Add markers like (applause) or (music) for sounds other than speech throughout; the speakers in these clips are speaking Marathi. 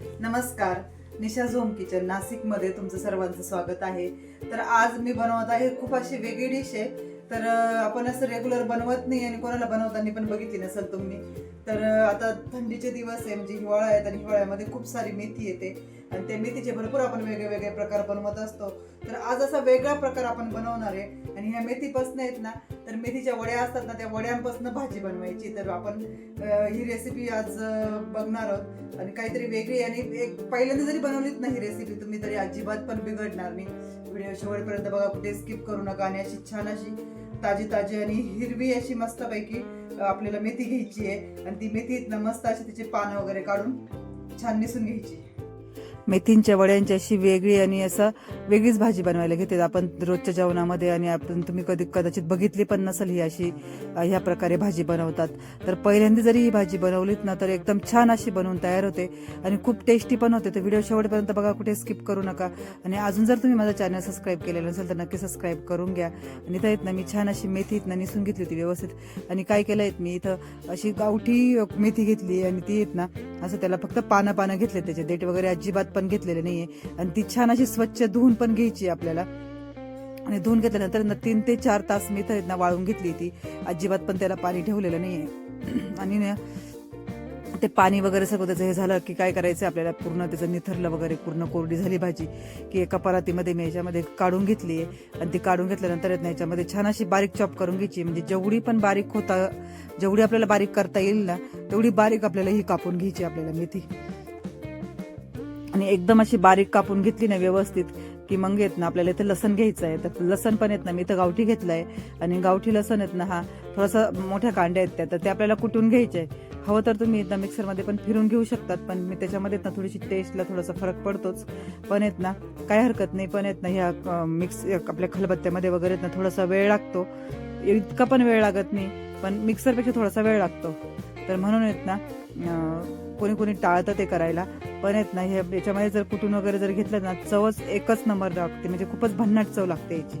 नमस्कार. निशा झोम किचन नाशिकमध्ये तुमचं सर्वांचं स्वागत आहे. तर आज मी बनवत आहे खूप अशी वेगळी डिश आहे. तर आपण असं रेग्युलर बनवत नाही आणि कोणाला बनवताना पण बघितली नसेल तुम्ही. तर आता थंडीचे दिवस आहे म्हणजे हिवाळा आहेत आणि हिवाळ्यामध्ये खूप सारी मेथी येते. आणि ते मेथीचे भरपूर आपण वेगळे वेगळे प्रकार बनवत असतो. तर आज असा वेगळा प्रकार आपण बनवणार आहे. आणि ह्या मेथीपासून आहेत ना तर मेथीच्या वड्या असतात ना त्या वड्यांपासून भाजी बनवायची. तर आपण ही रेसिपी आज बघणार आहोत. आणि काहीतरी वेगळी आणि एक पहिल्यांदा जरी बनवलीच नाही ही रेसिपी तुम्ही तरी अजिबात पण बिघडणार नाही. व्हिडिओ शेवटपर्यंत बघा कुठे स्किप करू नका. आणि अशी छान अशी ताजी ताजी आणि हिरवी अशी मस्तपैकी आपल्याला मेथी घ्यायची आहे. आणि ती मेथी मस्त अशी तिचे पानं वगैरे काढून छान निसून घ्यायची. मेथींच्या वड्यांची अशी वेगळी आणि असं वेगळीच भाजी बनवायला घेते. आपण रोजच्या जेवणामध्ये आणि आपण तुम्ही कधी कदाचित बघितली पण नसेल ही अशी ह्या प्रकारे भाजी बनवतात. तर पहिल्यांदा जरी ही भाजी बनवलीत ना तर एकदम छान अशी बनवून तयार होते आणि खूप टेस्टी पण होते. तर व्हिडिओ शेवटपर्यंत बघा कुठे स्किप करू नका. आणि अजून जर तुम्ही माझा चॅनल सबस्क्राईब केलेलं नसेल तर नक्की सबस्क्राईब करून घ्या. आणि इथं येत ना मी छान अशी मेथी इथनं निसून घेतली होती व्यवस्थित. आणि काय केलं आहेत मी इथं अशी गावठी मेथी घेतली आणि ती येत ना असं त्याला फक्त पानं पानं घेतले त्याचे. देठ वगैरे अजिबात पण घेतलेले नाहीये. आणि ती छान अशी स्वच्छ धुवून पण घ्यायची आपल्याला. आणि धुवून घेतल्यानंतर तीन ते चार तास मी तर वाळून घेतली ती. अजिबात पण त्याला पाणी ठेवलेलं नाहीये. (clears throat) आणि ते पाणी वगैरे सगळं त्याचं हे झालं की काय करायचं आपल्याला? पूर्ण त्याचं निथरलं वगैरे पूर्ण कोरडी झाली भाजी. की एका परातीमध्ये मी याच्यामध्ये काढून घेतली आहे. आणि ती काढून घेतल्यानंतर याच्यामध्ये छान अशी बारीक चॉप करून घ्यायची. म्हणजे जेवढी पण बारीक होता जेवढी आपल्याला बारीक करता येईल ना तेवढी बारीक आपल्याला ही कापून घ्यायची आपल्याला मेथी. आणि एकदम अशी बारीक कापून घेतली ना व्यवस्थित की मग येत ना आपल्याला इथं लसण घ्यायचं आहे तर लसण पण येत ना. मी इथं गावठी घेतलंय आणि गावठी लसण येत ना हा थोडासा मोठ्या कांड्या आहेत त्या. तर ते आपल्याला कुटून घ्यायचे आहे हवं तर तुम्ही इथं मिक्सरमध्ये पण फिरून घेऊ शकतात पण मी त्याच्यामध्ये ना थोडीशी टेस्टला थोडासा फरक पडतोच. पण येत ना काय हरकत नाही पण येत ना ह्या मिक्स आपल्या खलबत्त्यामध्ये वगैरे येत ना थोडासा वेळ लागतो. इतका पण वेळ लागत नाही पण मिक्सरपेक्षा थोडासा वेळ लागतो. तर म्हणून येत ना कोणी कोणी टाळतं ते करायला. पण येत ना हे याच्यामध्ये जर कुटून वगैरे जर घेतलं ना चवच एकच नंबर लागते. म्हणजे खूपच भन्नाट चव लागते याची.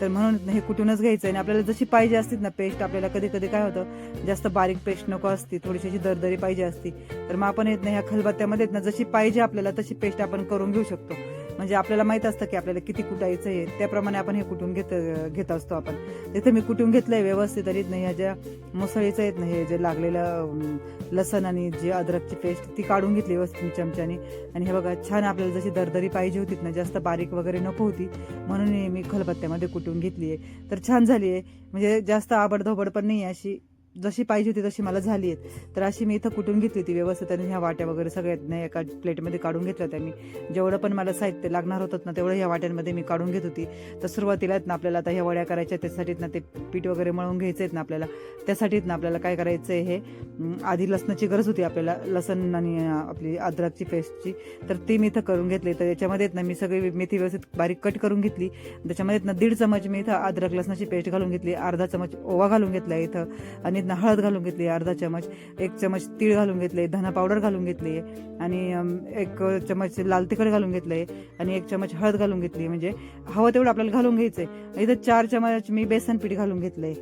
तर म्हणून हे कुठूनच घ्यायचं आणि आपल्याला जशी पाहिजे असतील ना पेस्ट आपल्याला कधी कधी काय होतं जास्त बारीक पेस्ट नको असती थोडीशी अशी दरदरी पाहिजे असती. तर मग आपण येत ना ह्या खलबत्त्यामध्ये येत ना जशी पाहिजे आपल्याला तशी पेस्ट आपण करून घेऊ शकतो. म्हणजे आपल्याला माहीत असतं की आपल्याला किती कुटायचं आहे त्याप्रमाणे आपण हे कुटून घेत घेत असतो आपण. तिथे मी कुटून घेतलंय व्यवस्थित आणि ह्या ज्या मुसळीचं आहेत ना हे जे लागलेलं लसण आणि जे अद्रकची पेस्ट ती काढून घेतली व्यवस्थित मी चमच्याने. आणि हे बघा छान आपल्याला जशी दरदरी पाहिजे होती ना जास्त बारीक वगैरे नको होती म्हणून मी खलबत्त्यामध्ये कुटून घेतली आहे तर छान झाली आहे म्हणजे जास्त आबडधोबड पण नाही आहे अशी. जशी पाहिजे होती तशी मला झाली आहेत. तर अशी मी इथं कुठून घेतली होती व्यवस्थित आणि ह्या वाट्या वगैरे सगळ्यात नाही एका प्लेटमध्ये काढून घेतल्या होत्या मी. जेवढं पण मला साहित्य लागणार होतं ना तेवढं ह्या वाट्यांमध्ये मी काढून घेत होती. तर सुरुवातीला ना आपल्याला आता ह्या वड्या करायच्या त्यासाठीच ना ते पीठ वगैरे मळून घ्यायचं आहेत ना आपल्याला. त्यासाठीच ना आपल्याला काय करायचं आहे हे? आधी लसणाची गरज होती आपल्याला लसण आणि आपली अद्रकची पेस्टची. तर ती मी इथं करून घेतली. तर याच्यामध्ये आहेत ना मी सगळी मेथी व्यवस्थित बारीक कट करून घेतली. त्याच्यामध्ये ना दीड चमच मी इथं अद्रक लसणाची पेस्ट घालून घेतली अर्धा चमच ओवा घालून घेतला इथं. आणि इथनं हळद घालून घेतली अर्धा चमच एक चमच तीळ घालून घेतले धना पावडर घालून घेतली आणि एक चमच लाल तिखट घालून घेतले आणि एक चमच हळद घालून घेतली. म्हणजे हवं तेवढं आपल्याला घालून घ्यायचंय. इथं चार चमच मी बेसन पीठ घालून घेतलंय.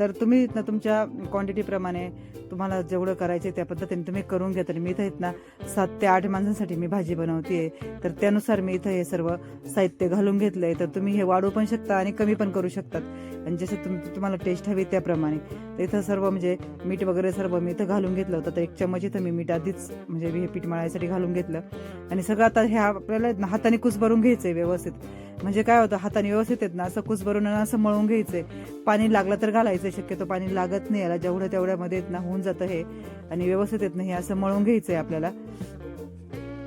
तर तुम्ही ना तुमच्या क्वांटिटीप्रमाणे तुम्हाला जेवढं करायचं त्या पद्धतीने तुम्ही करून घ्या. तर मी इथं आहेत ना सात ते आठ माणसांसाठी मी भाजी बनवते तर त्यानुसार मी इथं हे सर्व साहित्य घालून घेतलंय. तर तुम्ही हे वाढवू पण शकता आणि कमी पण करू शकतात. आणि जसं तुम तुम्हाला टेस्ट हवी त्याप्रमाणे. तर इथं सर्व म्हणजे मीठ वगैरे सर्व मी इथं घालून घेतलं होतं. तर एक चमच इथं मी मीठ आधीच म्हणजे हे पीठ मळायसाठी घालून घेतलं. आणि सगळं आता हे आपल्याला हाताने कुस भरून घ्यायचंय व्यवस्थित. म्हणजे काय होतं हाताने व्यवस्थित येत ना असं कुस भरून असं मळून घ्यायचंय. पाणी लागलं तर घालायचं शक्यतो पाणी लागत नाही याला जेवढं तेवढ्यामध्ये येत ना होऊन जातं हे. आणि व्यवस्थित येत नाही असं मळून घ्यायचंय आपल्याला.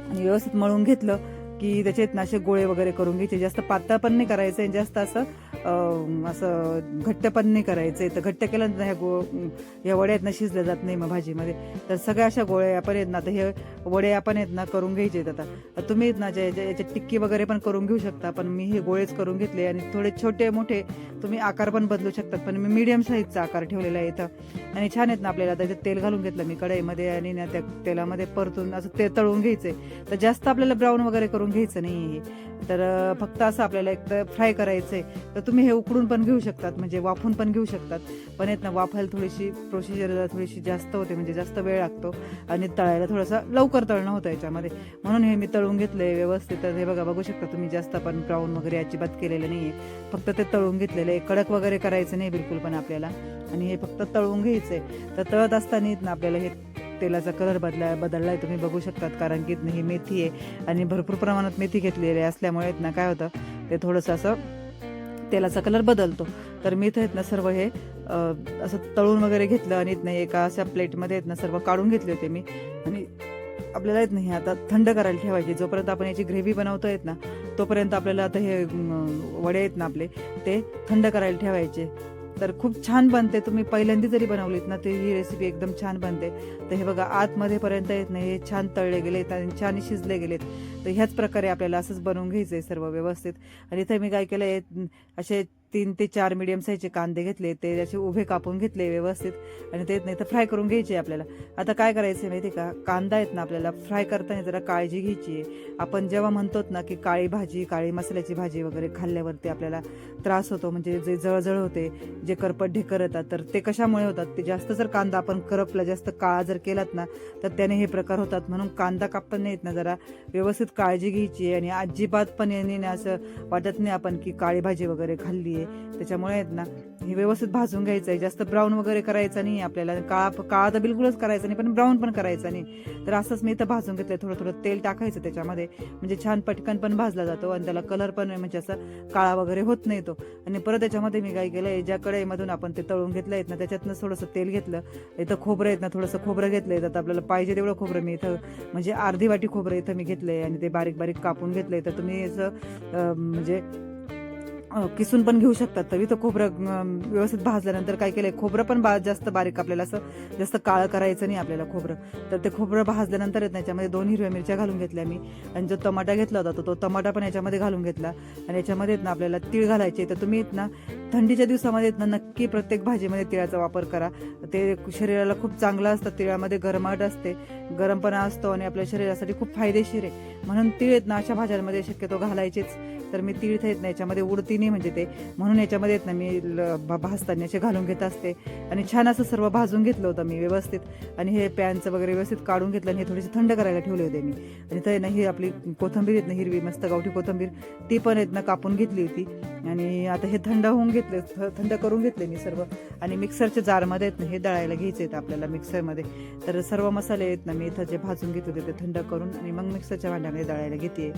आणि व्यवस्थित मळून घेतलं की त्याच्यात ना असे गोळे वगैरे करून घ्यायचे. जास्त पातळ पण नाही करायचं जास्त असं असं घट्ट पण नाही करायचं. तर घट्ट केलं ह्या गो ह्या वड्या आहेत ना शिजल्या जात नाही मग भाजीमध्ये. तर सगळ्या अशा गोळ्या आपण आहेत ना तर हे वडे आपण आहेत ना करून घ्यायचे आहेत आता. तुम्ही आहेत ना ज्या याच्यात टिक्की वगैरे पण करून घेऊ शकता. पण मी हे गोळेच करून घेतले आणि थोडे छोटे मोठे तुम्ही आकार पण बदलू शकतात. पण मी मीडियम साईजचा आकार ठेवलेला आहे इथं. आणि छान आहेत ना आपल्याला. त्याच्यात तेल घालून घेतलं मी कढईमध्ये आणि ना त्या तेलामध्ये परतून असं ते तळून घ्यायचंय तर जास्त आपल्याला ब्राऊन वगैरे करून घ्यायचं नाही तर फक्त असं आपल्याला एक तर फ्राय करायचंय. तर तुम्ही हे उकडून पण घेऊ शकतात म्हणजे वाफून पण घेऊ शकतात. पण येत ना वाफायला थोडीशी प्रोसिजर थोडीशी जास्त होते म्हणजे जास्त वेळ लागतो आणि तळायला थोडंसं लवकर तळणं होतं याच्यामध्ये. म्हणून हे मी तळून घेतलंय व्यवस्थित. तर हे बघा बघू शकता तुम्ही जास्त पण ब्राऊन वगैरे अजिबात केलेलं नाही आहे फक्त ते तळून घेतलेलं आहे. कडक वगैरे करायचं नाही बिलकुल पण आपल्याला. आणि हे फक्त तळून आहे तर तळत असताना ना आपल्याला हे तेलाचा कलर बदला बदललाय तुम्ही बघू शकतात. कारण की ही मेथी आहे आणि भरपूर प्रमाणात मेथी घेतलेली असल्यामुळे ना काय होतं ते थोडंसं असं तेलाचा कलर बदलतो. तर मी इथं आहेत ना सर्व हे असं तळून वगैरे घेतलं आणि नाही एका अशा प्लेटमध्ये आहेत ना सर्व काढून घेतले होते मी. आणि आपल्याला येत नाही आता थंड करायला ठेवायची. जोपर्यंत आपण याची ग्रेव्ही बनवतो येत ना तोपर्यंत आपल्याला आता हे वडे आहेत ना आपले ते थंड करायला ठेवायचे. तर खूप छान बनते. तुम्ही पहिल्यांदा जरी बनवलीत ना ते ही रेसिपी एकदम छान बनते. तर हे बघा आतमध्ये पर्यंत येत नाही हे छान तळले गेलेत आणि छान शिजले गेलेत. तर ह्याच प्रकारे आपल्याला असंच बनवून घ्यायचं आहे सर्व व्यवस्थित. आणि इथे मी काय केलं आहे असे तीन ते चार मिडियम साईजचे कांदे घेतले ते असे उभे कापून घेतले व्यवस्थित. आणि ते नाही तर फ्राय करून घ्यायचे आपल्याला. आता काय करायचं आहे माहिती का? कांदा आहेत ना आपल्याला फ्राय करताना जरा काळजी घ्यायची आहे. आपण जेव्हा म्हणतो ना की काळी भाजी काळी मसाल्याची भाजी वगैरे खाल्ल्यावरती आपल्याला त्रास होतो म्हणजे जे जळजळ होते जे करपट ढेकर येतात तर ते कशामुळे होतात? ते जास्त जर कांदा आपण करपला जास्त काळा जर केलात ना तर त्याने हे प्रकार होतात. म्हणून कांदा कापताना येत ना जरा व्यवस्थित काळजी घ्यायची आहे आणि अजिबात पण याने असं वाटत नाही आपण की काळी भाजी वगैरे खाल्ली आहे. त्याच्यामुळे आहेत ना हे व्यवस्थित भाजून घ्यायचं आहे. जास्त ब्राऊन वगैरे करायचा नाही आपल्याला. काळा काळा तर बिलकुलच करायचं नाही पण ब्राऊन पण करायचा नाही. तर असंच मी इथं भाजून घेतलं थोडं थोडं तेल टाकायचं त्याच्यामध्ये. म्हणजे छान पटकन पण भाजला जातो आणि त्याला कलर पण म्हणजे असं काळा वगैरे होत नाही तो. आणि परत त्याच्यामध्ये मी काय केलं ज्या कढईमधून आपण ते तळून घेतलं आहेत ना त्याच्यातनं थोडंसं तेल घेतलं. इथं खोबरं आहेत ना थोडंसं खोबरं घेतलंय. तर आपल्याला पाहिजे तेवढं खोबरं मी इथं म्हणजे अर्धी वाटी खोबरं इथं मी घेतलं आहे आणि ते बारीक बारीक कापून घेतले तर तुम्ही असं म्हणजे किसून पण घेऊ शकतात. तरी तर खोबरं व्यवस्थित भाजल्यानंतर काय केलंय खोबरं पण बा जास्त बारीक आपल्याला असं जास्त काळं करायचं नाही आपल्याला खोबरं. तर ते खोबरं भाजल्यानंतर आहेत याच्यामध्ये दोन हिरव्या मिरच्या घालून घेतल्या मी. आणि जो टमाटा घेतला होता तो तो टमाटा पण याच्यामध्ये घालून घेतला. आणि याच्यामध्ये ना आपल्याला तीळ घालायचे. तर तुम्ही ना थंडीच्या दिवसामध्ये ना नक्की प्रत्येक भाजीमध्ये तिळाचा वापर करा. ते शरीराला खूप चांगलं असतं. तिळामध्ये गरमाट असते. गरमपणा असतो आणि आपल्या शरीरासाठी खूप फायदेशीर आहे. म्हणून तीळ येत ना अशा भाज्यांमध्ये शक्यतो घालायचेच. तर मी तीळ येत ना याच्यामध्ये उडती नाही म्हणजे ते. म्हणून याच्यामध्ये आहेत ना मी ल- भाजताना असे घालून घेत असते. आणि छान असं सर्व भाजून घेतलं होतं मी व्यवस्थित. आणि हे पॅनचं वगैरे व्यवस्थित काढून घेतलं आणि हे थोडेसे थंड करायला ठेवले होते मी. आणि तर ना ही आपली कोथंबीर आहेत ना हिरवी मस्त गावठी कोथंबीर ती पण आहेत ना कापून घेतली होती. आणि आता हे थंड होऊन घेतले थंड करून घेतले मी सर्व. आणि मिक्सरच्या जारमध्ये आहेत ना हे दळायला घ्यायचे आहेत आपल्याला मिक्सरमध्ये. तर सर्व मसाले आहेत ना मी इथं जे भाजून घेत होते ते थंड करून आणि मग मिक्सरच्या भांड्यामध्ये दळायला घेते.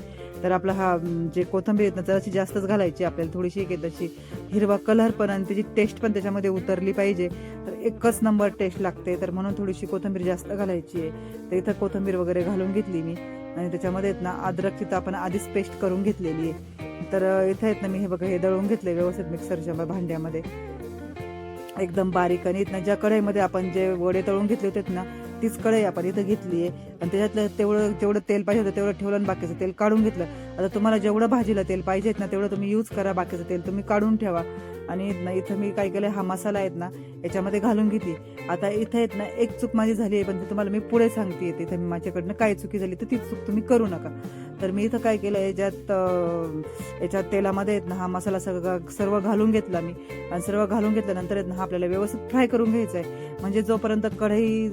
तर आपला हा जे कोथंबीर आहेत ना जराशी जास्तच घालायची आपल्याला थोडीशी एक तशी. हिरवा कलर पण आणि त्याची टेस्ट पण त्याच्यामध्ये उतरली पाहिजे. तर एकच नंबर टेस्ट लागते. तर म्हणून थोडीशी कोथंबीर जास्त घालायची आहे. तर इथं कोथंबीर वगैरे घालून घेतली मी. आणि त्याच्यामध्ये आहेत ना अद्रक तिथं आपण आधीच पेस्ट करून घेतलेली आहे. तर इथं आहेत ना मी हे बघा हे दळून घेतले व्यवस्थित मिक्सरच्या भांड्यामध्ये. एकदम बारीक आणि इथं ज्या कढईमध्ये आपण जे वडे तळून घेतले होते ना तीच कढई आपण इथं घेतली आहे. आणि त्याच्यातलं तेवढं तेवढं तेल पाहिजे होतं तेवढं ठेवलं आणि बाकीचं तेल काढून घेतलं. आता तुम्हाला जेवढं भाजीला तेल पाहिजेत ना तेवढं तुम्ही यूज करा बाकीचं तेल तुम्ही काढून ठेवा. आणि ना इथं मी काय केलं हा मसाला आहेत ना याच्यामध्ये घालून घेतली. आता इथं आहेत ना एक चूक माझी झाली आहे पण ती तुम्हाला मी पुढे सांगते. तिथं मी माझ्याकडनं काय चुकी झाली तर ती चूक तुम्ही करू नका. तर मी इथं काय केलं याच्यात याच्यात तेलामध्ये आहेत ना हा मसाला सगळा सर्व घालून घेतला मी. आणि सर्व घालून घेतल्यानंतर आहेत ना आपल्याला व्यवस्थित फ्राय करून घ्यायचा आहे. म्हणजे जोपर्यंत कढई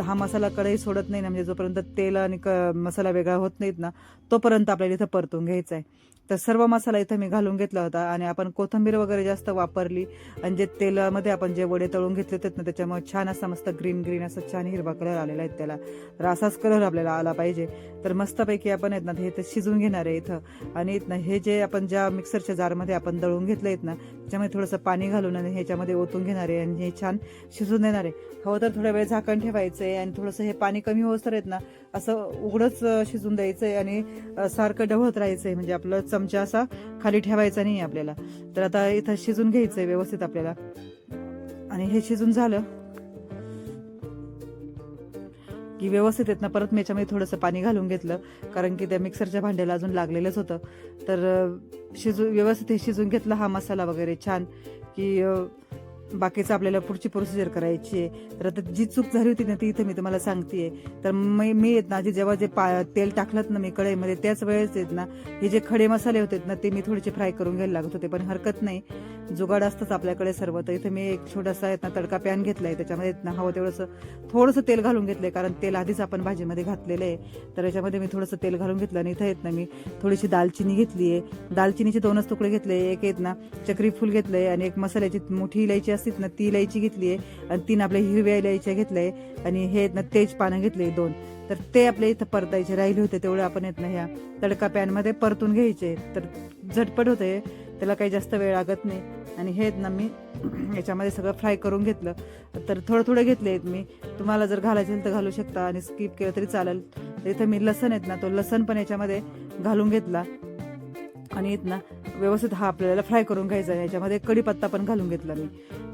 हा मसाला कढई सोडत नाही ना म्हणजे जोपर्यंत तेल आणि क मसाला वेगळा होत नाहीत ना तोपर्यंत आपल्याला इथं परतून घ्यायचा आहे. तर सर्व मसाला इथं मी घालून घेतला होता आणि आपण कोथंबीर वगैरे जास्त वापरली. आणि जे तेलामध्ये आपण जे वडे तळून घेतले होते ना त्याच्यामुळे छान असा मस्त ग्रीन ग्रीन असा छान हिरवा कलर आलेला आहे त्याला. तर असाच कलर आपल्याला आला पाहिजे. तर मस्तपैकी आपण आहेत ना हे ते शिजून घेणार आहे इथं. आणि इथं हे जे आपण ज्या मिक्सरच्या जारमध्ये आपण दळून घेतलं आहेत ना त्याच्यामध्ये थोडंसं पाणी घालून आणि ह्याच्यामध्ये ओतून घेणार आहे आणि हे छान शिजून देणार आहे. हवं तर थोड्या वेळ झाकण ठेवायचं आहे आणि थोडंसं हे पाणी कमी होत आहेत ना असं उघडच शिजून द्यायचं आहे आणि सारखं ढवळत राहायचं आहे म्हणजे आपलं चमचा असा खाली ठेवायचा नाही आपल्याला. तर आता इथं शिजून घ्यायचं आहे व्यवस्थित आपल्याला. आणि हे शिजून झालं की व्यवस्थित येत ना परत मी याच्यामध्ये थोडंसं पाणी घालून घेतलं कारण की त्या मिक्सरच्या भांड्याला अजून लागलेलंच होतं. तर शिजू व्यवस्थित हे शिजून घेतलं हा मसाला वगैरे छान की बाकीचं आपल्याला पुढची प्रोसिजर करायची आहे. तर आता जी चूक झाली होती ना ती इथं मी तुम्हाला सांगतेय. तर मी मी येत ना आधी जेव्हा जे पा तेल टाकलं ना मी कढईमध्ये त्याच वेळेस येत ना हे जे खडे मसाले होते ना ते मी थोडेसे फ्राय करून घ्यायला लागत होते. पण हरकत नाही. जुगाड असतंच आपल्याकडे सर्व. तर इथं मी एक छोटासा आहेत ना तडका पॅन घेतलाय. त्याच्यामध्ये येत ना हवं तेवढंसं थोडंसं तेल घालून घेतलंय. कारण तेल आधीच आपण भाजीमध्ये घातलेलं आहे. तर याच्यामध्ये मी थोडंसं तेल घालून घेतलं आणि इथं येत ना मी थोडीशी दालचिनी घेतली आहे दालचिनीचे दोनच तुकडे घेतले एक येत ना चक्री फुल घेतलंय आणि एक मसाल्याची मोठी इलायची असते ना ती इलायची घेतली आहे आणि तीन आपल्या हिरव्या इलायच्या घेतल्या आणि हे आहेत ना तेज पानं घेतले दोन. तर ते आपल्या इथं परतायचे. राहिले होते तेवढे आपण येत ना ह्या तडका पॅनमध्ये परतून घ्यायचे. तर झटपट होते त्याला काही जास्त वेळ लागत नाही. आणि हे आहेत ना मी याच्यामध्ये सगळं फ्राय करून घेतलं. तर थोडं थोडं घेतले आहेत मी. तुम्हाला जर घालायचे तर घालू शकता आणि स्किप केलं तरी चालेल. तर इथं मी लसण आहेत ना तो लसण पण याच्यामध्ये घालून घेतला. आणि येत ना व्यवस्थित हा आपल्याला फ्राय करून घ्यायचा आहे. याच्यामध्ये कढीपत्ता पण घालून घेतला मी.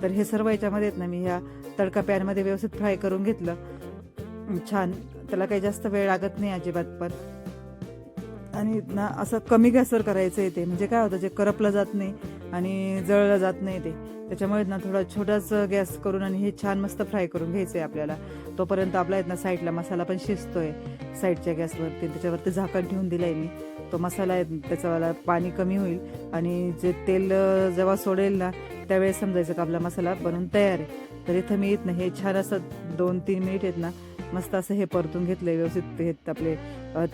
तर हे सर्व याच्यामध्ये आहेत ना मी ह्या तडका पॅनमध्ये व्यवस्थित फ्राय करून घेतलं. छान. त्याला काही जास्त वेळ लागत नाही अजिबात पण. आणि ना असं कमी गॅसवर करायचं आहे ते. म्हणजे काय होतं जे करपलं जात नाही आणि जळलं जात नाही ते. त्याच्यामुळे ना थोडा छोटाच गॅस करून आणि हे छान मस्त फ्राय करून घ्यायचं आहे आपल्याला. तोपर्यंत आपला आहेत ना साईडला मसाला पण शिजतोय साईडच्या गॅसवरती. त्याच्यावरती झाकण ठेवून दिलं आहे मी. तो मसाला आहे त्याच्यावाला पाणी कमी होईल आणि जे तेल जेव्हा सोडेल ना त्यावेळेस समजायचं का आपला मसाला बनवून तयार आहे. तर इथं मी येत ना हे छान असं दोन तीन मिनिट आहेत ना मस्त असं हे परतून घेतलंय व्यवस्थित हे आपले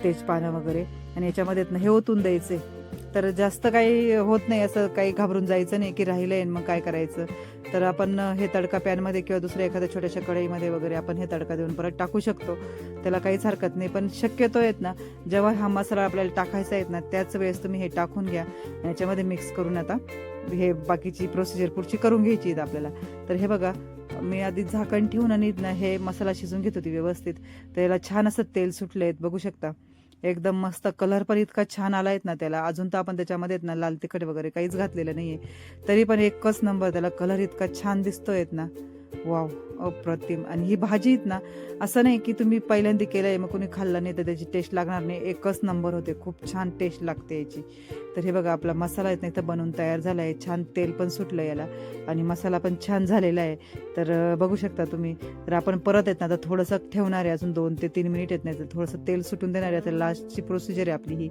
तेजपानं वगैरे. आणि याच्यामध्ये आहेत ना हे ओतून द्यायचे. तर जास्त काही होत नाही असं काही घाबरून जायचं नाही की राहिलंय मग काय करायचं. तर आपण हे तडका पॅनमध्ये किंवा दुसऱ्या एखाद्या छोट्याशा कढईमध्ये वगैरे आपण हे तडका देऊन परत टाकू शकतो. त्याला काहीच हरकत नाही पण शक्यतो आहेत ना जेव्हा हा मसाला आपल्याला टाकायचा आहेत ना त्याच वेळेस तुम्ही हे टाकून घ्या. याच्यामध्ये मिक्स करून आता हे बाकीची प्रोसिजर पुढची करून घ्यायची आहेत आपल्याला. तर हे बघा मी आधी झाकण ठेवून आणि ना हे मसाला शिजून घेत होती व्यवस्थित. तर याला छान असं तेल सुटले आहेत बघू शकता. एकदम मस्त कलर पण इतका छान आला आहेत ना त्याला. अजून तर आपण त्याच्यामध्ये आहेत ना लाल तिखट वगैरे काहीच घातलेलं नाहीये. तरी पण एकच नंबर त्याला कलर इतका छान दिसतोय ना. वाव अप्रतिम. आणि ही भाजी आहेत ना असं नाही की तुम्ही पहिल्यांदा केलंय मग कोणी खाल्लं नाही तर त्याची टेस्ट लागणार नाही. एकच नंबर होते. खूप छान टेस्ट लागते याची. तर हे बघा आपला मसाला येत नाही तर बनवून तयार झाला आहे छान तेल पण सुटलं याला. आणि मसाला पण छान झालेला आहे. तर बघू शकता तुम्ही. तर आपण परत येत ना आता थोडंसं ठेवणार आहे अजून दोन ते तीन मिनिट येत नाही. तर थोडंसं तेल सुटून देणार आहे. तर लास्टची प्रोसिजर आहे आपली ही.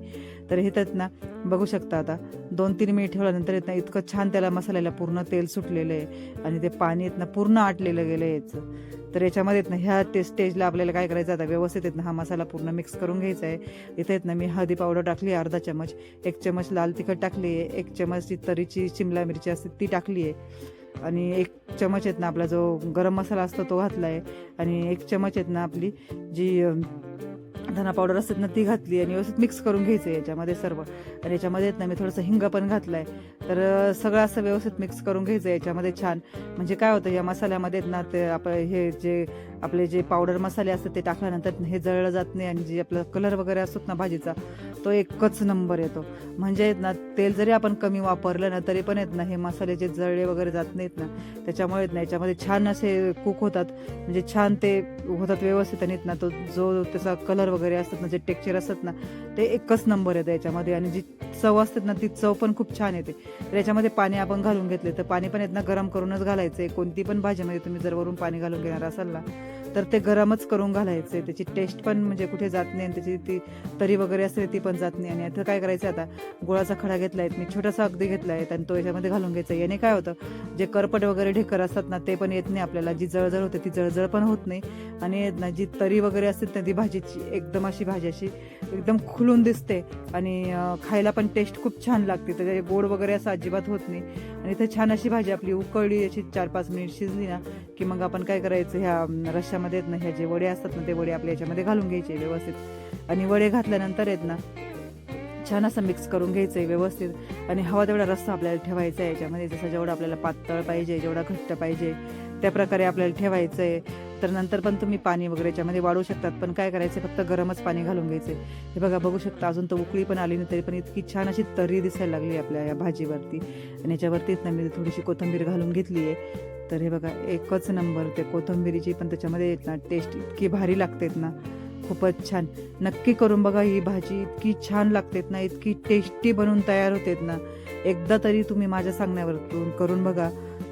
तर हे त्यात ना बघू शकता आता. दोन तीन मिनिट ठेवल्यानंतर येत ना इतकं छान त्याला मसाल्याला पूर्ण तेल सुटलेलं आहे. आणि ते पाणी येत ना पूर्ण आटलेलं गेलं आहे याचं. तर याच्यामध्ये येत ना ह्या ते स्टेजला आपल्याला काय करायचं आता? व्यवस्थित येत ना हा मसाला पूर्ण मिक्स करून घ्यायचा आहे. इथे येत ना मी हळदी पावडर टाकली आहे अर्धा चमच एक चमच लाल तिखट टाकली आहे. एक चमच जी तरीची शिमला मिरची असते ती टाकली आहे. आणि एक चमच आहेत ना आपला जो गरम मसाला असतो तो घातला आहे आणि एक चमच आहेत ना आपली जी धना पावडर असतात ना ती घातली आणि व्यवस्थित मिक्स करून घ्यायचं याच्यामध्ये सर्व. आणि याच्यामध्ये ना मी थोडंसं हिंग पण घातलं आहे तर सगळं असं व्यवस्थित मिक्स करून घ्यायचं याच्यामध्ये छान. म्हणजे काय होतं या मसाल्यामध्ये आहेत ना ते आपण हे जे आपले जे पावडर मसाले असतात ते टाकल्यानंतर हे जळलं जात नाही आणि जे आपला कलर वगैरे असतो ना भाजीचा तो एकच नंबर येतो. म्हणजे ना तेल जरी आपण कमी वापरलं ना तरी पण येत ना हे मसाले जे जळले वगैरे जात नाहीत ना त्याच्यामुळे ना याच्यामध्ये छान असे कुक होतात. म्हणजे छान ते होतात व्यवस्थित आणि ना तो जो त्याचा कलर वगैरे असतात ना जे टेक्चर असतात ना ते एकच नंबर येतं याच्यामध्ये आणि जी चव असतात ना ती चव पण खूप छान येते. तर याच्यामध्ये पाणी आपण घालून घेतले. तर पाणी पण आहेत गरम करूनच घालायचं आहे कोणती पण भाजीमध्ये तुम्ही जर वरून पाणी घालून घेणार असाल ना तर ते गरमच करून घालायचं. आहे त्याची टेस्ट पण म्हणजे कुठे जात नाही आणि त्याची ती तरी वगैरे असते ती पण जात नाही. आणि आता काय करायचं आता? गुळाचा खडा घेतला आहे मी छोटासा अगदी घेतला आहे आणि तो याच्यामध्ये घालून घ्यायचा. आहे. याने काय होतं? जे करपट वगैरे ढेकर असतात ना ते पण येत नाही आपल्याला. जी जळजळ होते ती जळजळ पण होत नाही. आणि ना जी तरी वगैरे असते ना ती भाजीची एकदम अशी भाजी अशी एकदम खुलून दिसते. आणि खायला पण टेस्ट खूप छान लागते. त्याच्या गोड वगैरे असं अजिबात होत नाही. आणि इथे छान अशी भाजी आपली उकळली अशी चार पाच मिनिट शिजली ना की मग आपण काय करायचं? ह्या रश्श्यामध्ये आहेत ना ह्या जे वडे असतात ना ते वडे आपल्या याच्यामध्ये घालून घ्यायचे व्यवस्थित. आणि वडे घातल्यानंतर आहेत ना छान असं मिक्स करून घ्यायचं आहे व्यवस्थित. आणि हवा तेवढा रस्सा आपल्याला ठेवायचा आहे याच्यामध्ये जसं जेवढं आपल्याला पातळ पाहिजे जेवढा घट्ट पाहिजे त्या प्रकारे आपल्याला ठेवायचं आहे तर नंतर पण तुम्ही पाणी वगैरे याच्यामध्ये वाढवू शकतात पण काय करायचं फक्त गरमच पाणी घालून घ्यायचं हे बघा बघू शकता अजून तर उकळी पण आली नाही तरी पण इतकी छान अशी तर्री दिसायला लागली आपल्या या भाजीवरती. आणि याच्यावरतीच ना मी थोडीशी कोथिंबीर घालून घेतली आहे तर हे बघा एकच नंबर ते कोथंबिरीची पण त्याच्यामध्ये येत ना टेस्ट इतकी भारी लागतेत ना. खूपच छान. नक्की करून बघा ही भाजी इतकी छान लागतेत ना इतकी टेस्टी बनवून तयार होतेत ना. एकदा तरी तुम्ही माझ्या सांगण्यावर करून बघा.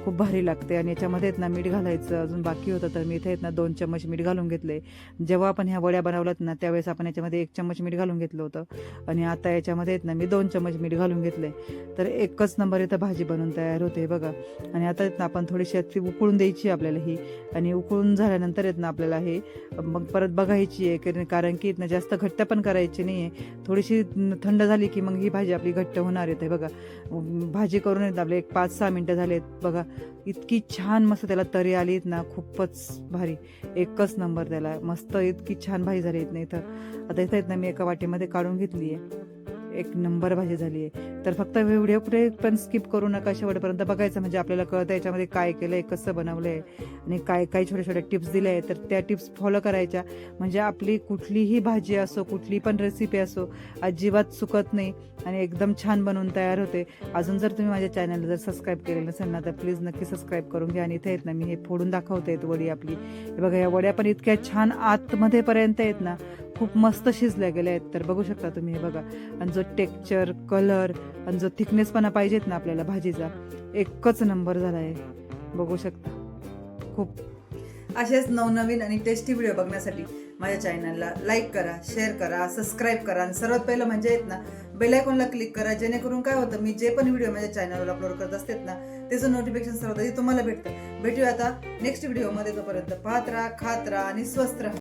खूप भारी लागते आणि याच्यामध्ये ना मीठ घालायचं अजून बाकी होतं तर मी इथे आहेत ना दोन चम्मच मीठ घालून घेतले. जेव्हा आपण ह्या वड्या बनवल्यात ना त्यावेळेस आपण याच्यामध्ये एक चम्मच मीठ घालून घेतलं होतं. आणि आता याच्यामध्ये आहेत ना मी दोन चम्मच मीठ घालून घेतले. तर एकच नंबर इथं भाजी बनवून तयार होते बघा. आणि आता आहेत ना आपण थोडीशी ती उकळून द्यायची आपल्याला ही. आणि उकळून झाल्यानंतर आहेत ना आपल्याला हे मग परत बघायची आहे कारण- कारण की ना जास्त घट्ट पण करायची नाही आहे. थोडीशी थंड झाली की मग ही भाजी आपली घट्ट होणार येते बघा. भाजी करून येत आपले एक पाच सहा मिनटं झालेत बघा. इतकी छान मस्त त्याला तरी आली आहेत ना खूपच भारी. एकच नंबर त्याला. मस्त इतकी छान भाजी झाली आहेत ना इथं. आता इथं आहेत ना मी एका वाटीमध्ये काढून घेतली आहे एक नंबर भाजी झाली आहे. तर फक्त व्हिडिओ कुठे पण स्किप करू नका. शेवटपर्यंत बघायचं म्हणजे आपल्याला कळतं याच्यामध्ये काय केलं आहे कसं बनवलं आहे आणि काय काय छोट्या छोट्या टिप्स दिल्या आहेत. तर त्या टिप्स फॉलो करायच्या. म्हणजे आपली कुठलीही भाजी असो कुठली पण रेसिपी असो अजिबात चुकत नाही आणि एकदम छान बनवून तयार होते. अजून जर तुम्ही माझ्या चॅनलला जर सबस्क्राईब केलेलं नसेल ना तर प्लीज नक्की सबस्क्राईब करून घ्या. आणि इथे आहेत ना मी हे फोडून दाखवते आहेत वडी आपली. हे बघा या वड्या पण इतक्या छान आतमध्येपर्यंत आहेत ना खूप मस्त शिजल्या गेल्या आहेत. तर बघू शकता तुम्ही हे बघा. आणि जो टेक्चर कलर आणि जो थिकनेसपणा पाहिजेत ना आपल्याला भाजीचा एकच नंबर झाला आहे बघू शकता. खूप. असेच नवनवीन आणि टेस्टी व्हिडिओ बघण्यासाठी माझ्या चॅनलला लाईक करा शेअर करा सबस्क्राईब करा. आणि सर्वात पहिलं म्हणजे आहेत ना बेलायकॉनला क्लिक करा. जेणेकरून काय होतं मी जे पण व्हिडिओ माझ्या चॅनलवर अपलोड करत असतात ना त्याचं नोटिफिकेशन सर्वात आधी तुम्हाला भेटतं. भेटूया आता नेक्स्ट व्हिडिओमध्ये तोपर्यंत. पाहत राहा खात राहा आणि स्वस्त राहा.